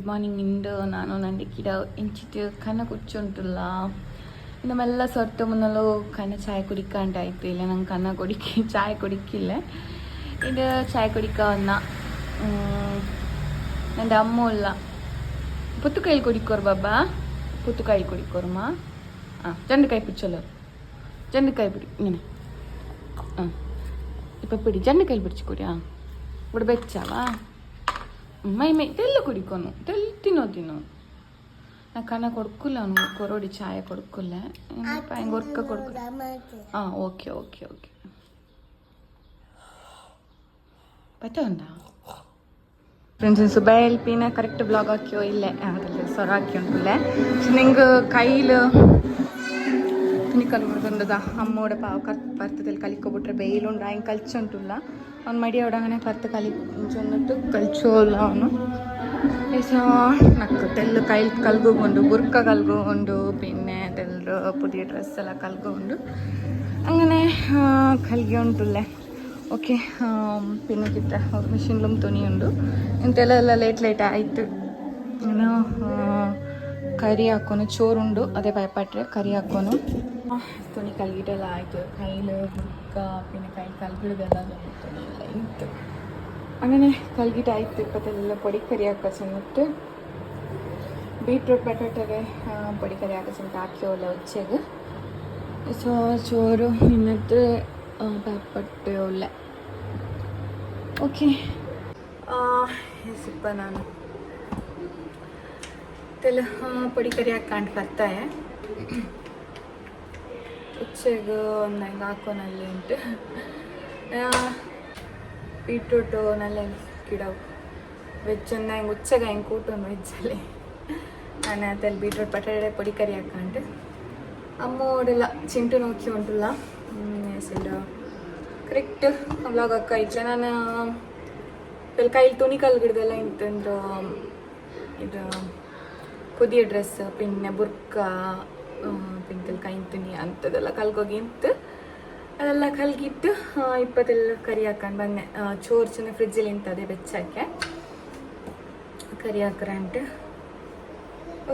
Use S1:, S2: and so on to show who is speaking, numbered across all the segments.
S1: Good morning ಇಂದು ನಾನು ನಂದು ಗಿಡ ಎಂಚಿಟ್ಟು ಕನ್ನ ಕುಚ್ಚುಂಟುಲ್ಲ ಇನ್ನು ಮೆಲ್ಲ ಸೊಟ್ಟು ಮುನ್ನಲು ಕನ್ನ ಚಾಯ್ ಕುಡಿಕಂಟ ಆಯ್ತು ಇಲ್ಲ ನಂಗೆ ಕನ್ನ ಕುಡಿಕಿ ಚಾಯ್ ಕುಡಿಕಿಲ್ಲ ಇದು ಚಾಯ್ ಕುಡಿಕ വന്ന എൻ്റെ അമ്മുള്ള പുത്തുക്കൈയിൽ കുടിക്കോർ ബാബ പുത്തുക്കൈയിൽ കുടിക്കോർമ്മ ആ രണ്ട് കൈ പിടിച്ചല്ലോ രണ്ട് കൈ പിടി ഇങ്ങനെ ആ ഇപ്പം പിടി രണ്ട് കൈ പിടിച്ചു കൂടി ആ ഇവിടെ വെച്ചാവാ ಮೈ ಮೈ ತೆಲ್ಲ ಕುಡಿಕೊನು ತೆಲ್ಲ ತಿನ್ನೋ ತಿನ್ನೋ ನಾ ಕನ್ನ ಕೊಡ್ಕುಲ್ಲ ಅವನು ಕೊರೋಡಿ ಚಾಯ ಕೊಡ್ಕುಲ್ಲ ಹೆಂಗೆ ವರ್ಕ ಕೊಡ್ಕು ಹಾಂ ಓಕೆ ಓಕೆ ಓಕೆ ಬತ್ತೋಂದ ಫ್ರೆಂಡ್ಸ್ ಸುಬೈ ಎಲ್ಪಿನ ಕರೆಕ್ಟ್ ಬ್ಲಾಗ್ ಹಾಕ್ಯೋ ಇಲ್ಲೇ ಸೊರ ಹಾಕಿ ಉಂಟುಲ್ಲೇ ನಿಂಗೆ ಕೈಲು ಟೆಕ್ನಿಕಲ್ ಹುಡುಗಂದದ ಅಮ್ಮ ಅವಡ ಪಾವ ಪರ್ತದಲ್ಲಿ ಕಲಿಕೋಬಿಟ್ರೆ ಬೇಲು ಡ್ರಾಯಿಂಗ್ ಕಲ್ಚು ಅಂಟಿಲ್ಲ ಅವ್ನು ಮಡಿ ಅವಡಂಗೆ ಪರ್ತ ಕಲಿ ಅಂಟು ಕಲ್ಚು ಅಲ್ಲ ಅವನು ನಕ್ಕ ತೆಲ್ಲು ಕೈ ಕಲ್ಗೋಗೊಂಡು ಬುರ್ಕ ಕಲ್ಗೋಗೊಂಡು ಪಿನ್ನೆ ತೆಲ್ಲರು ಪುದಿಯ ಡ್ರೆಸ್ ಎಲ್ಲ ಕಲ್ಗೊಂಡು. ಹಂಗೆ ಕಲ್ಗೆ ಉಂಟುಲ್ಲ ಓಕೆ ಪಿನ್ನು ಕಿತ್ತ ಮಿಷಿನ್ ಲೂಮ್ ತುನಿ ಉಂಡು ಇಂಥೆಲ್ಲ ಎಲ್ಲ ಲೇಟ್ ಲೇಟ್ ಆಯಿತು. ಏನೋ ಕರಿ ಹಾಕೋನು ಚೋರುಂಡು ಅದೇ ಭಯಪಟ್ರೆ ಕರಿ ಹಾಕೋನು. തുണി കഴുകിയിട്ടെല്ലാം ആയിട്ട് കയ്യിൽ ബുക്ക പിന്നെ കൈ കൽകിടുതെല്ലാം തുണി ಎಲ್ಲ ಇತ್ತು അങ്ങനെ കഴുകിയിട്ടായിട്ട് ഇപ്പത്തെല്ലാം പൊടിക്കറി ಹಾಕೋ ചെന്നിട്ട് ಬೀಟ್ರೂಟ್ ಬಟಾಟೆಗೆ പൊടിക്കറി ಹಾಕೋ ചെന്നിട്ട് ಹಾಕಿಯೋಲ್ಲ ಉಚ್ಚೆಗೆ ಸೊ ಚೋರು ಇನ್ನತ್ರ ಪೆಪ್ಪಟ್ಟೆ ಒಳ್ಳೆ ಓಕೆ ಸಿಪ್ಪ ನಾನು ತೆಲ പൊടി കറി ಹಾಕೊಂಡು ಬರ್ತಾಯ ಉಚ್ಚೆಗೆ ಒಂದು ಹೆಂಗೆ ಹಾಕೋನಲ್ಲಿ ಉಂಟು. ಬೀಟ್ರೂಟು ನಲ್ಲಿ ಗಿಡ ವೆಜ್ ಒಂದು ಹೆಂಗೆ ಉಚ್ಚೆಗೆ ಹೆಂಗೆ ಕೂಟೊಂದು ವೆಜ್ಜಲ್ಲಿ ನಾನು ಅದಲ್ಲಿ ಬೀಟ್ರೂಟ್ ಬಟಾಟೆ ಪುಡಿ ಕರಿ ಹಾಕೊಂಡು ಅಮ್ಮೋಡೆಲ್ಲ ಚಿಂಟು ನೋಕಿ ಉಂಟಲ್ಲ. ಹೆಸರು ಕರೆಕ್ಟ್ ಅವ್ಲಾಗ ಅಕ್ಕ ಇಜ್ಜೆ ನಾನು ಇಲ್ಲಿ ಕೈಲಿ ತುಣಿಕಲ್ ಗಿಡದೆಲ್ಲ ಇಂತಂದ್ರೆ ಇದು ಪುದಿಯ ಡ್ರೆಸ್ ಪಿನ್ನೆ, ಬುರ್ಕಾ ಅಂಥದ್ದೆಲ್ಲ ಕಲ್ಕೋಗಿಂತ ಅದೆಲ್ಲ ಕಲ್ಗಿಟ್ಟು ಇಪ್ಪತ್ತೆಲ್ಲ ಕರಿ ಹಾಕೊಂಡು ಬಂದೆ. ಚೋರ್ ಚೆನ್ನ ಫ್ರಿಜ್ಜಲ್ಲಿ ಇಂಥದ್ದೇ ಬೆಚ್ಚಕ್ಕೆ. ಕರಿ ಹಾಕ್ರೆ ಅಂಟ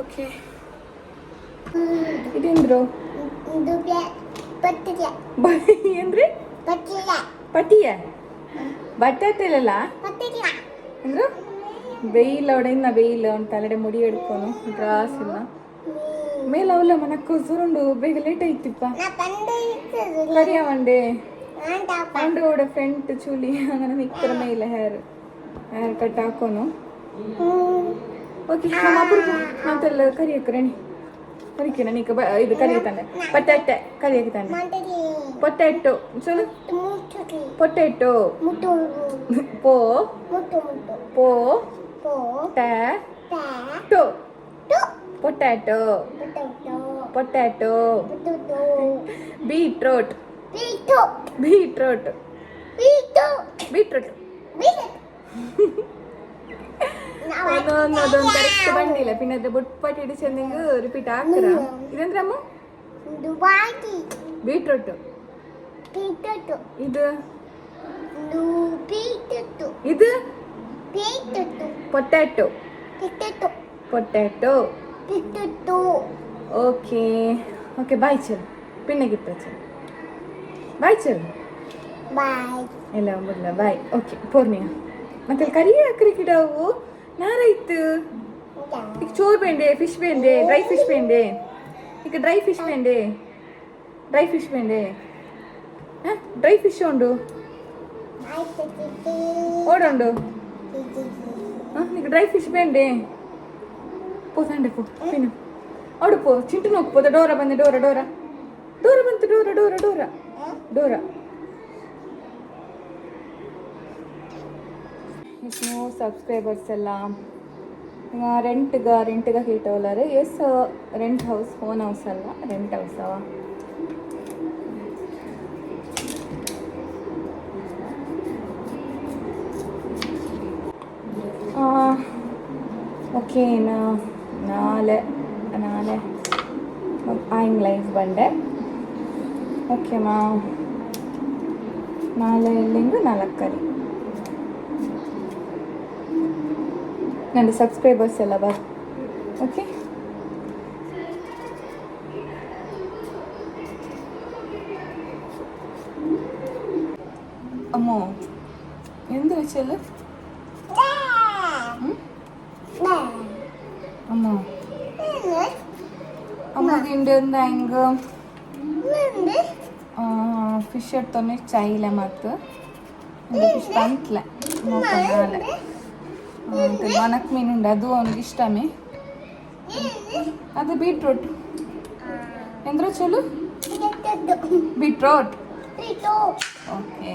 S1: ಓಕೆ. ಇದೇಂದ್ರು? ಏನ್ರಿ ಪಟಿಯ ಬಟ್ಟೆಲ್ಲ ಅಂದ್ರು? ಬೇಯಿಲ್ಲ ಒಡೆಯಿಂದ ಬೇಯಿಲ್ಲ ಒಂದು ತಲೆಡೆ ಮುಡಿ ಹಿಡ್ಕೊನು. ಡ್ರಾಸ್ ಇಲ್ಲ ಯಾವಲ ಮನಕ್ಕೋಸರುಂಡು ಬೇಗ ಲೇಟ್ ಆಯ್ತಿಪ್ಪ ಸರಿಯಾ ಮಂಡೆ ಮಂಡೆ ಓಡ ಫ್ರೆಂಟ್ ಚೂಲಿ ಅಂಗನ ನಿಕ್ಕರ ಮೇಲೆ ಹೇರ್ ಹೇರ್ ಕಟ್ ಹಾಕೋನು ಓಕೆ ನಮ್ಮ ಅಪ್ರೂಪ ಮಾತೆಲ್ಲ ಕರಿಯಕ್ರೇಣಿ ಕರಿಕಿನ ನೀಕ ಇದು ಕರಿಯುತ್ತಾನೆ ಪೊಟ್ಯಾಟೆ ಕರಿಯುತ್ತಾನೆ ಪೊಟ್ಯಾಟೊ ಚಲೋ potato potato potato potato potato beetroot beetroot beetroot ಅದೊಂದು ಅದೊಂದು ಕರೆಕ್ಟ್ ಬಂದಿಲ್ಲ പിന്നെ ಅದು ಬುಟ್ಪಟ್ಟಿ ಇಡಿಸಂದಿಂಗ ರಿಪೀಟ್ ಹಾಕ್ರ ಇದಂದ್ರೆ ಅಮ್ಮ ಬೀಟ್ರೋಟ್ ಇದು ಇದು potato potato okay. Okay bye ಚಲ್. ಪಿಣ್ಣೆಗಿಟ್ಟ ಚಲ್. ಬಾಯ್ ಚಲ್. ಬಾಯ್ ಇಲ್ಲ ಬಿಡ್ಲ ಬಾಯ್ ಓಕೆ ಪೂರ್ಣಿಮಾ ಮತ್ತೆ ಕರಿಯ ಕ್ರಿಕೆಟವು ನಾರಾಯ್ತು ಈಗ ಚೋರ್ ಬೆಂಡೆ ಫಿಶ್ ಬೆಂಡೆ ಡ್ರೈ ಫಿಶ್ ಬೆಂಡೆ. ಈಗ ಡ್ರೈ ಫಿಶ್ ಬೆಂಡೆ. ಡ್ರೈ ಫಿಶ್ ಬೆಂಡೆ. ಹಾಂ? ಡ್ರೈ ಫಿಶ್ ಉಂಡು. ಓಡುಂಡು. ಹಾಂ? ಈಗ ಡ್ರೈ ಫಿಶ್ ಬೆಂಡೆ. ಪೋ ಸಂಡೆ ಪೋ ಪಿನ್ನು ಅಡುಪು, ಚಿಂಟು ಹೋಗ್ಬೋದ ಡೋರ ಬಂದೆ, ಡೋರ ಡೋರ. ಡೋರ ಬಂತು, ಡೋರ ಡೋರ ಡೋರ. ಡೋರ. ನೀವು ಸಬ್ಸ್ಕ್ರೈಬರ್ಸ್ ಎಲ್ಲ. ರೆಂಟ್ಗ ರೆಂಟ್ಗ ಕೇಟವಲ್ಲಾರೆ yes rent house own house ಅಲ್ಲ. ರೆಂಟ್ ಹೌಸ್ ಅವ. ಓಕೆ ನಾಳೆ. ನಾಳೆ ಆಯಿಂಗ್ ಲೈಫ್ ಬಂಡೆ ಓಕೆ ಮಾ ನಾಳೆ ಎಲ್ಲಿಂದ ನಾಲ್ಕು ಕರಿ ನನ್ನ ಸಬ್ಸ್ಕ್ರೈಬರ್ಸ್ ಎಲ್ಲ ಬರ್ ಓಕೆ അമ്മോ എന്ത് വെച്ചത് അമ്മോ ഫിഷ് എടുത്തോന്നെ ചൈല മത്ത് ഫിഷ് പണിട്ടില്ല മണക്ക് മീനുണ്ട്. അതും അവനക്ക് ഇഷ്ടമേ അത് ബീട്രൂട്ട്. എന്തോ ചൊല്ലു? ബീട്രൂട്ട്. ഓക്കേ.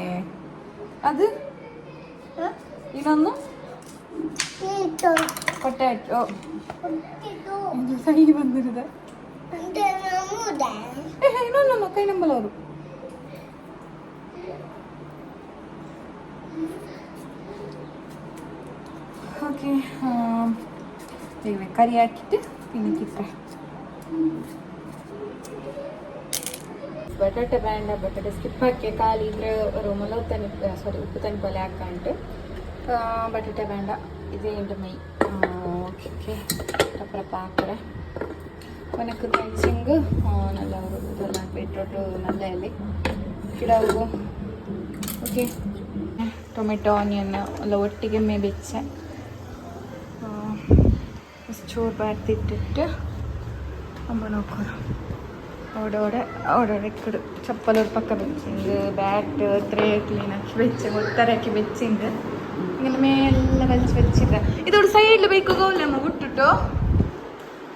S1: അത്? ഇതൊന്നും ಪೊಟ್ಯಾಟೊ ಕೈ ಬಂದಿರಿದೆ ಏ ಇನ್ನೊಂದು ಕೈ ನಂಬಲ್ಲ ಅವರು ಓಕೆ ಬೇಗ ಕರಿ ಹಾಕಿಟ್ಟು ತಿನ್ನಕ್ಕಿಟ್ರೆ ಬಟಾಟೆ ಬ್ಯಾಂಡ ಬಟಾಟೆ ಸ್ಕಿಪ್ ಹಾಕಿ ಖಾಲಿ ಇದ್ರೆ ರೂಮಲ್ಲಿ ತನಿ ಸಾರಿ ಉಪ್ಪು ತನಿ ಪಲ್ಯ ಹಾಕಂಟು ಬಟಾಟೆ ಬೇಡ. ಇದೇ ಮೈ. ಓಕೆ ಟಪ್ರಪ್ಪ ಹಾಕ್ತಾರೆ ಒನಕ್ಕೆ ಮೆಣಸಿಂಗು ನಲ್ಲ ಹುರಿದಲ್ಲ ಬೀಟ್ರೋಟು ನಲ್ಲೆಯಲ್ಲಿ ಗಿಡವು ಓಕೆ ಟೊಮೆಟೊ ಆನಿಯನ್ ಎಲ್ಲ ಒಟ್ಟಿಗೆ ಮೇ ಬೆಚ್ಚೆ. ಚೂರು ಬರ್ತಿಟ್ಟಿಟ್ಟು ಅಮ್ಮ ನೋಡ್ಕೊಡು ಓಡೋಡೆ ಓಡೋಡೆ ಇಕ್ಕಡು ಚಪ್ಪಲೂರು ಪಕ್ಕ ಬೆಚ್ಚಿಂಗ್ ಬ್ಯಾಟ್ ತ್ರೇ ಕ್ಲೀನ್ ಹಾಕಿ ಬೆಚ್ಚೆ. ಒತ್ತಾರೆ ಹಾಕಿ ಬೆಚ್ಚಿಂಗ್ இங்கே மேலே வலிச்சு வச்சிடுறேன். இதோட சைடில் போய் கொக்கோ இல்லை நம்ம விட்டுட்டோ?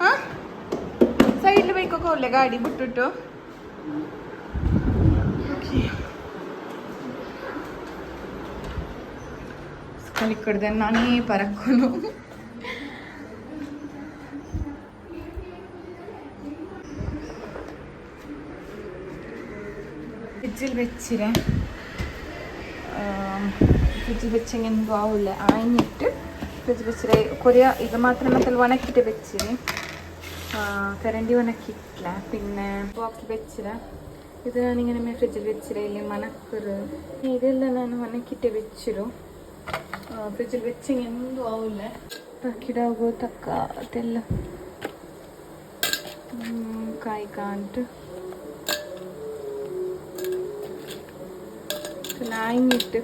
S1: ஆ? சைடில் போய் கொக்கோ இல்லை காடி விட்டுட்டோ? ಕಲಿಕೊಡ್ದೆ ನಾನೇ ಪರಕ್ಕೋನು ವಿಜ್ಜಿಲ್ ಫ್ರಿಜ್ ಬೆಚ್ಚಂಗಿನ ಬಾವುಳ್ಳೆ ಆಯ್ನಿಟ್ಟು ഫ്രിഡ്ജ് വെച്ച് കുറേ ഇത് ಮಾತ್ರ ಮತ್ತೆ ഉണക്കിട്ട് വെച്ച്. കരണ്ടി ഉണക്കിട്ടില്ല പിന്നെ ബാക്കി വെച്ച ഇത് ഞാനിങ്ങനെ ഫ്രിഡ്ജിൽ വെച്ചില്ല ഇല്ല മണക്കറ് ഇതെല്ലാം ഞാൻ ഉണക്കിട്ട് വെച്ചിരും ഫ്രിഡ്ജിൽ വെച്ച് എന്തും ആവില്ല കിടാകോ തക്ക അതെല്ലാം. കായ്ക്കാണ്ട് ಆಯ್ನಿಟ್ಟು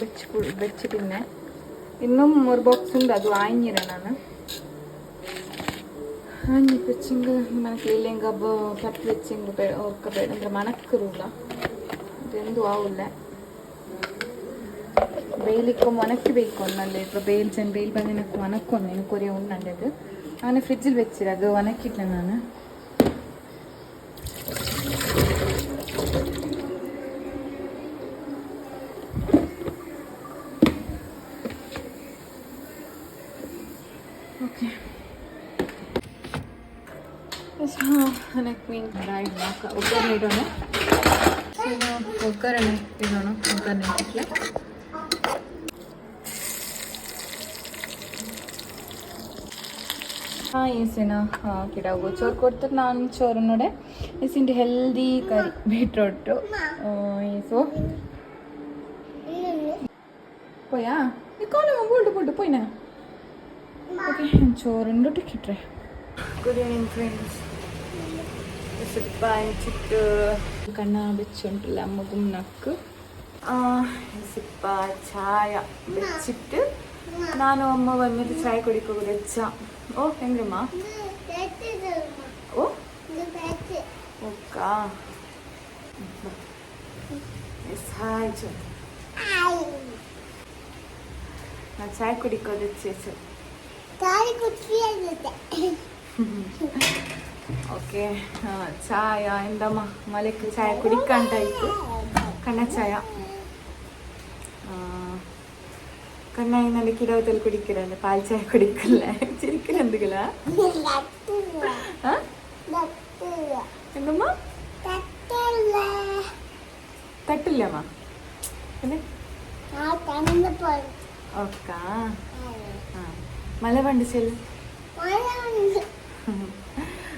S1: ಬೆಚ್ಚಿ ಬೆಚ್ಚಿಟ್ಟಿನ್ನೆ ಇನ್ನೂ ಮೂರು ಬಾಕ್ಸ್ ಉಂಡು ಅದು ಆಯ್ನಿರ ನಾನು ಆಯ್ನಿ ಬೆಚ್ಚಿಂಗ್ ಮನಕ್ಕೆ ಇಲ್ಲಿಂಗ ಕಟ್ ಬೆಚ್ಚಿಂಗ್ ಬೇಡ ಒಕ್ಕ ಬೇಡ ಅಂದ್ರೆ ಮನಕ್ಕರೂಲ ಇದೆಂದು ಆವಿಲ್ಲ ಬೇಯ್ಲಿಕ್ಕೆ ಒಣಕ್ಕೆ ಬೇಕು ಒನ್ನಲ್ಲೇ ಇಪ್ಪ ಬೇಲ್ ಜನ ಬೇಲ್ ಬಂದ ಒಣಕ್ಕೊಂದು ಕೊರಿಯ ಉಂಡು ನಂಡದು ಆನೆ ಫ್ರಿಜ್ಜಲ್ಲಿ ಬೆಚ್ಚಿರ ಅದು ಒಣಕ್ಕಿಟ್ಲೆ ನಾನು ಒಗ್ಗರಣೆ ಇಡೋಣ ಸೊ ಒಗ್ಗರಣೆ ಇಡೋಣ ಒಗ್ಗರಣೆ ಇಟ್ಟೆ ಹಾಂ ಈಸಿನ ಗಿಡಗು ಚೋರು ಕೊಡ್ತಾರೆ ನಾನು ಚೋರು ನೋಡೆ ಈಸಿಂದು ಹೆಲ್ದಿ ಕರಿ ಬೀಟ್ರೋಟು ಈಸು പോയാ നിക്കോലെ മുമ്പോട്ട് പോട്ട് പോയിനാ ഓക്കെ ചോറുണ്ട് ഇട്ടിട്ടെ ഗുഡ് ഈവനിങ് ഫ്രണ്ട്സ് ಸ್ವಲ್ಪ ಹಂಚಿಟ್ಟು ಕಣ್ಣ ಬೆಚ್ಚುಂಟಿಲ್ಲ ಮಗುಮ್ ನಕ್ಕು ಸ್ವಲ್ಪ ಚಾಯ ಬೆಚ್ಚಿಟ್ಟು ನಾನು ಅಮ್ಮ ಬಂದ್ಮೇಲೆ ಚಾಯ್ ಕುಡಿಕ್ ಹೋಗೋದು ಹೆಚ್ಚ ಓ ಹೆಂಗಮ್ಮ ಓ ಓಕ್ಕ ಹಾಯ್ ಚು ನಾ ಚಾಯ್ ಕುಡಿಕೋದು ಹೆಚ್ಚು ಓಕೆ ಚಾಯ ಎಂದಮ್ಮ ಮಲಕ್ಕೆ ಚಾಯ ಕುಡಿಕ್ಕಂಟ ಇತ್ತು ಕಣ್ಣ ಚಾಯ കണ്ണായി കിടവത്തിൽ കുടിക്കില്ല പാൽ ചായ കുടിക്കില്ല ചിരിക്കില്ല എന്തെങ്കിലാ എന്തമ്മ തട്ടില്ലമ്മ ഓക്കാ മല പണ്ട് ചെല്ലു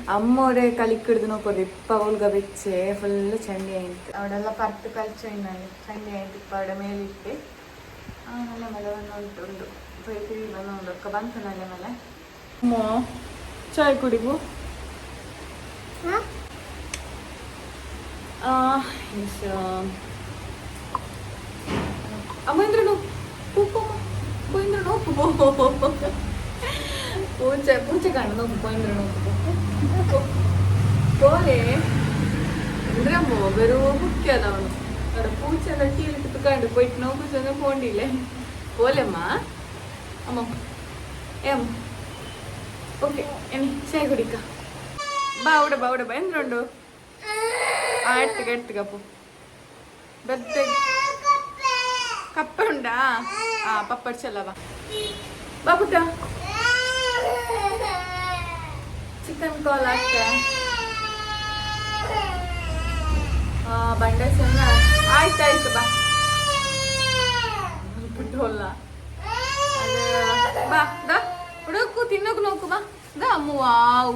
S1: ಅಮ್ಮೋರೆ ಕಲಿಕ್ ಹಿಡಿದು ನೋಕೋದು ಇಪ್ಪ ಅವಳಿಗೆ ಬೆಚ್ಚೆ ಫುಲ್ ಚಂಡಿ ಆಯ್ತು ಅವಳೆಲ್ಲ ಪರ್ತು ಕಲ್ಚಂಡ್ ಚಂಡಿ ಆಯ್ತು ಇಪ್ಪ ಅವಳ ಮೇಲಿಟ್ಟು ಆಮೇಲೆ ಮಲವನ್ನು ಉಂಟು ಉಂಟು ತಿರುಗಿ ಬಂದು ಒಂದು ಬಂತು ನಲೆ ಮೇಲೆ ಅಮ್ಮೋ ಚಾಯ್ ಕುಡಿಬು ಅಮ್ಮ ಇಂದ್ರನು ಉಪ್ಪು ಇಂದ್ರನು ಉಪ್ಪು പൂച്ച പൂച്ച കണ്ടു നോക്കും പോയിന്ദ്ര നോക്കും പോലെ ಇಂದ್ರ ಮೊಗರು ಮುಖ್ಯ ಅದವನು ಅವರ ಪೂಚೆಲ್ಲ ಕೀಲಿ ಕಿತ್ಕೊಂಡು ಪೊಯ್ಟ್ ನೋವು ಜೊತೆ ಪೋಂಡಿಲ್ಲ ಓಲೆಮ್ಮ ಅಮ್ಮ ಏಮ್ ಓಕೆ ಎನಿ ಚಾಯ್ ಕುಡಿಕ ಬಾ ಉಡ ಬಾ ಉಡ ಬಾ ಎಂದ್ರೊಂಡು ಆಡ್ತಿಗ ಎಡ್ತಿಗಪ್ಪು ಬೆದ್ದ ಕಪ್ಪೆ ಉಂಡಾ ಆ ಪಪ್ಪಡ್ ಚಲ್ಲ ಬಾ ಬಾ ಪುಟ್ಟ ಚಿಕನ್ ಕಾಲ್ ಹಾಕ್ತೆ ಬಂಡೆ ಚೆನ್ನ ಆಯ್ತಾಯ್ತು ಬಾ. ಬಿಟ್ಟೋಲ್ಲ ಬಾ ದಾ ಹುಡುಕು, ತಿನ್ನೋಕು ನೋಕು, ಬಾ. ದಾ ಅಮ್ಮ, ವಾವ್.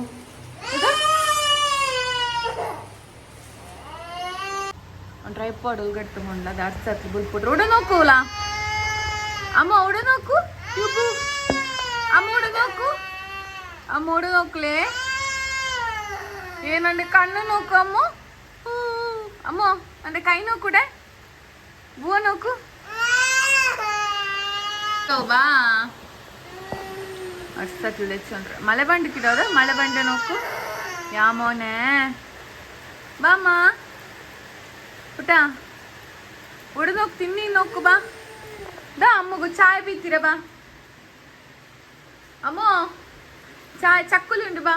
S1: ಟ್ರೈಪಾಡ್ ಉಲ್ಗಟ್ಟುಕೊಂಡ ಅದು ಅಡ್ಸತ್ಲು ಬಿಟ್ಬಿಟ್ರು ಉಡ ನೋಕುಲ ಅಮ್ಮ, ಉಡ ನೋಕು. ಯೂಬು ಅಮ್ಮ, ಉಡ അമ്മോട് നോക്കളേ ഏനുണ്ട് കണ്ണ് നോക്കൂ അമ്മോ അമ്മോ എന്റെ കൈ നോക്കൂടെ ബുവ നോക്കൂ ശೋಭಾ ಅರ್ಸಕ್ಕೆ ಇಳಿಸ್ಕೊಂಡ್ರೆ ಮಳೆ ಬಂಡ ಕಿಡೋದು ಮಳೆ ಬಂಡ ನೋಕು ಯಾಮೋನೆ ಬಾಮ್ಮ ಪುಟ ಹೊಡೆದೋಗಿ ತಿನ್ನಿ ನೋಕು ಬಾ ದಾ ಅಮ್ಮಗೂ ಚಾಯ್ ಬೀತೀರ ಬಾ ಅಮ್ಮೋ ಚಾಯ್ ಚಕ್ಕುಲಿ ಉಂಟು ಬಾ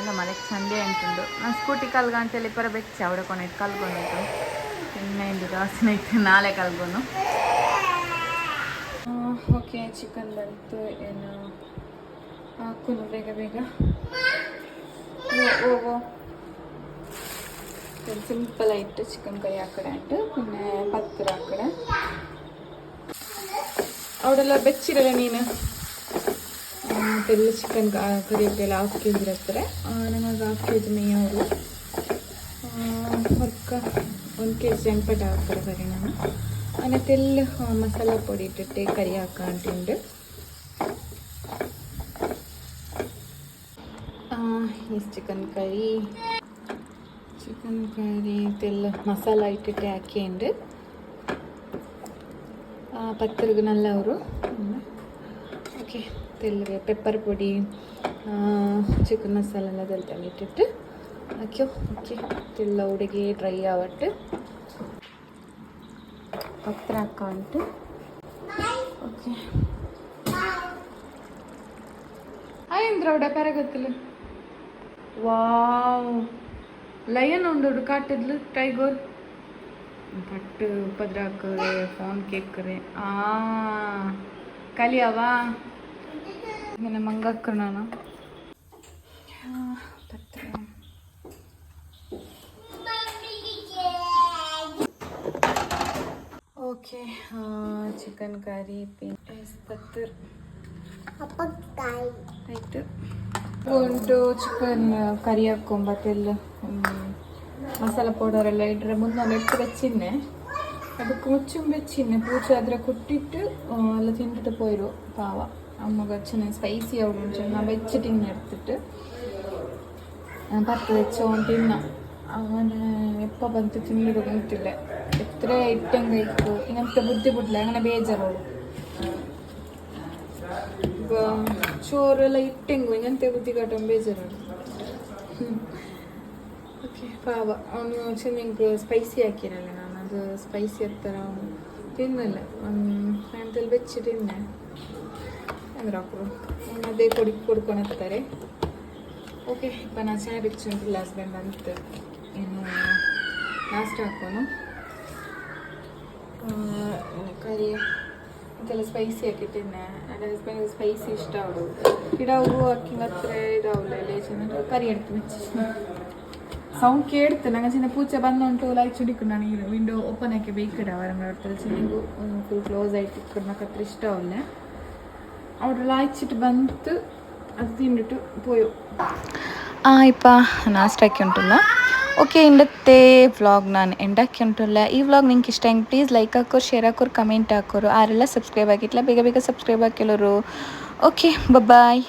S1: ಎಲ್ಲ ಮಳೆಗೆ ಸಂಡೆ ಅಂಟುಂಡು ನಾನು ಸ್ಕೂಟಿ ಕಲ್ಗಂಟಲ್ಲಿ ಪರ ಬೆಚ್ಚ ಅವಡ ಕೊನೆಟ್ಟು ಕಲ್ಗೊಂಡು ಇನ್ನೇನು ದಾಸನ ಇತ್ತು ನಾಳೆ ಕಲ್ಗೊನು ಓಕೆ ಚಿಕನ್ ಬಂತು ಏನು ಹಾಕುನು ಬೇಗ ಬೇಗ ഓ ഓ സിമ്പിൾ ആയിട്ട് ചിക്കൻ കറി ആക്കണായിട്ട് പിന്നെ പത്തിര ആക്കണ അവിടെ ಅವರೆಲ್ಲ ಬೆಚ್ಚಿರಲ್ಲ ನೀನು? ಮತ್ತೆಲ್ಲ ಚಿಕನ್ ಕರಿಯಕ್ಕೆಲ್ಲ ಹಾಫ್ ಕೆ ಜಿ ಇರ್ತಾರೆ ನನಗೆ ಹಾಫ್ ಕೆ ಜಿ ನೆಯ್ಯ ಅವರು. ಹೊರ್ಕ ಒಂದು ಕೆ ಜಿ ಎಂಪಟ ಹಾಕ್ತಾರೆ ಬರೀ ನಾನು. ಅನ್ನತ್ತೆಲ್ಲ ಮಸಾಲ ಪೊಡಿ ಇಟ್ಟಿಟ್ಟೆ ಕರಿ ಹಾಕ ಅಂತಿಂಡು ಚಿಕನ್ ಕರಿ ಚಿಕನ್ ಕರಿ ತೆಲ್ಲ ಮಸಾಲ ಇಟ್ಟಿಟ್ಟೆ ಹಾಕಿಂಡು ಪತ್ರಿಗೆ ನಲ್ಲ ಅವರು ಓಕೆ. తెలివే ಪೆಪ್ಪರ್ ಪುಡಿ ಚಿಕನ್ ಮಸಾಲ ಎಲ್ಲ ತಲೆ ಇಟ್ಟಿಟ್ಟು. ಹಾಕ್ಯೋ. ಓಕೆ. ತೆಲ್ಲ ಹುಡುಗಿ ಡ್ರೈ ಆವಟ್ಟು. ಪತ್ರ ಹಾಕ ಉಂಟು ಓಕೆ ಆಯ್ತು ಅವಡ ಪರಗೊತ್ತಿಲ್ಲ ವಾವ್ ಲಯನ್ ಉಂಡು ಕಾಟಿದ್ಲು ಟೈಗೋರ್ भट्ट उपद्रा करे फोन केक करे ആ കലിയാവാ. ഇങ്ങനെ മങ്ങക്കണാണ് പത്രം. ഓക്കെ ചിക്കൻ കറി പിന്നെ പത്ത്. ആയിട്ട് ചിക്കൻ കറി ആക്കും പറ്റില്ല മസാല പൗഡർ എല്ലാം ಇಟ್ಟರೆ ಮುಂದೆ എടുത്ത് വെച്ചിന്നെ അത് കൊച്ചും വെച്ചിന്നെ പൂച്ച ಪೂಜೆ ಆದರೆ നല്ല തിന്നിട്ട് ತಿಂದಿಟ್ಟು പാവ. അമ്മ അച്ഛനെ സ്പൈസി ആവുകയും വെച്ചാൽ ഞാൻ വെച്ചിട്ട് ഇങ്ങനെ എടുത്തിട്ട് പത്ത് വെച്ചോ തിന്ന. അങ്ങനെ എപ്പോൾ പത്ത് തിന്നിട്ട് കൊണ്ടിട്ടില്ല എത്ര ഐറ്റം കഴിക്കൂ? ഇങ്ങനത്തെ ബുദ്ധിമുട്ടില്ല. അങ്ങനെ ബേജാറുള്ളൂ ചോറെല്ലാം ഇട്ടെങ്കിൽ ഇങ്ങനത്തെ ബുദ്ധിമുട്ടും ബേജാറുള്ളൂ ಪಾವ ಅವನು ಸ್ವಿಮ್ಮಿಂಗ್ ಸ್ಪೈಸಿ ಹಾಕಿರಲ್ಲ, ನಾನು ಅದು ಸ್ಪೈಸಿ ಹತ್ತರ ಅವನು. ತಿನ್ನಲ್ಲ, ಅವನು ಹಣ್ಣಲ್ಲಿ ಬೆಚ್ಚಿ ತಿನ್ನೆ. ಅಂದ್ರೆ ಅವರು ಅದೇ ಕೊಡಿ ಕೊಡ್ಕೊಂಡು ಹೋಗ್ತಾರೆ ಓಕೆ ಇಪ್ಪ ನಾನು ಚೆನ್ನಾಗಿ ಬೆಚ್ಚಂತ ಗ್ಲಾಸ್ ಅಂತ ಏನು ಲಾಸ್ಟ್ ಹಾಕೋನು. ಕರಿ ಅದೆಲ್ಲ ಸ್ಪೈಸಿ ತಿನ್ನೆ. ನನ್ನ ಹಸ್ಬೆಂಡ್ ಸ್ಪೈಸಿ ಇಷ್ಟ ಅವಳು. ಗಿಡ ಹೂವು ಹಾಕಿ ಮತ್ತೆ ಇದಾವಲ್ಲ ಎಲ್ಲ ಚೆನ್ನಾಗಿ ಕರಿ ಹಾಕ್ತೀನಿ ಸೌಂಡ್ ಕೇಳ್ತು. ನಂಗೆ ಚಿನ್ನ ಪೂಜೆ ಬಂದುಂಟು ಉಂಟು ಲೈಟ್ ನಾನು ಈ ವಿಂಡೋ ಓಪನ್ ಆಗಿ ಬೇಕಿಡ ಅವರಂಗಡ್ತಲ್ಲಿ ಚಿನ್ನಗೂ ಫುಲ್ ಕ್ಲೋಸ್ ಆಗಿ ಇಟ್ಕೊಂಡು ನಂಗೆ ಇಷ್ಟ ಅವನ್ನೇ ಅವ್ರ ಲೈಟ್ ಬಂತು. ಅದು ತಿಂದಿಟ್ಟು ಪೋಯೋ. ಇಪ್ಪ ನಾಷ್ಟಾಕಿ ಉಂಟಲ್ಲ. ಓಕೆ ಇಂಡತ್ತೆ ವ್ಲಾಗ್ ನಾನು ಎಂಡಾಕಿ ಉಂಟಲ್ಲ. ಈ ವ್ಲಾಗ್ ನಿಂಗೆ ಇಷ್ಟ ಹೆಂಗೆ ಪ್ಲೀಸ್ ಲೈಕ್ ಹಾಕೋರು ಶೇರ್ ಹಾಕೋರು ಕಮೆಂಟ್ ಹಾಕೋರು ಆರೆಲ್ಲ ಸಬ್ಸ್ಕ್ರೈಬ್ ಆಗಿತ್ತಲ್ಲ ಬೇಗ ಬೇಗ ಸಬ್ಸ್ಕ್ರೈಬ್ ಹಾಕಿಲ್ಲರು ಓಕೆ ಬಾಯ್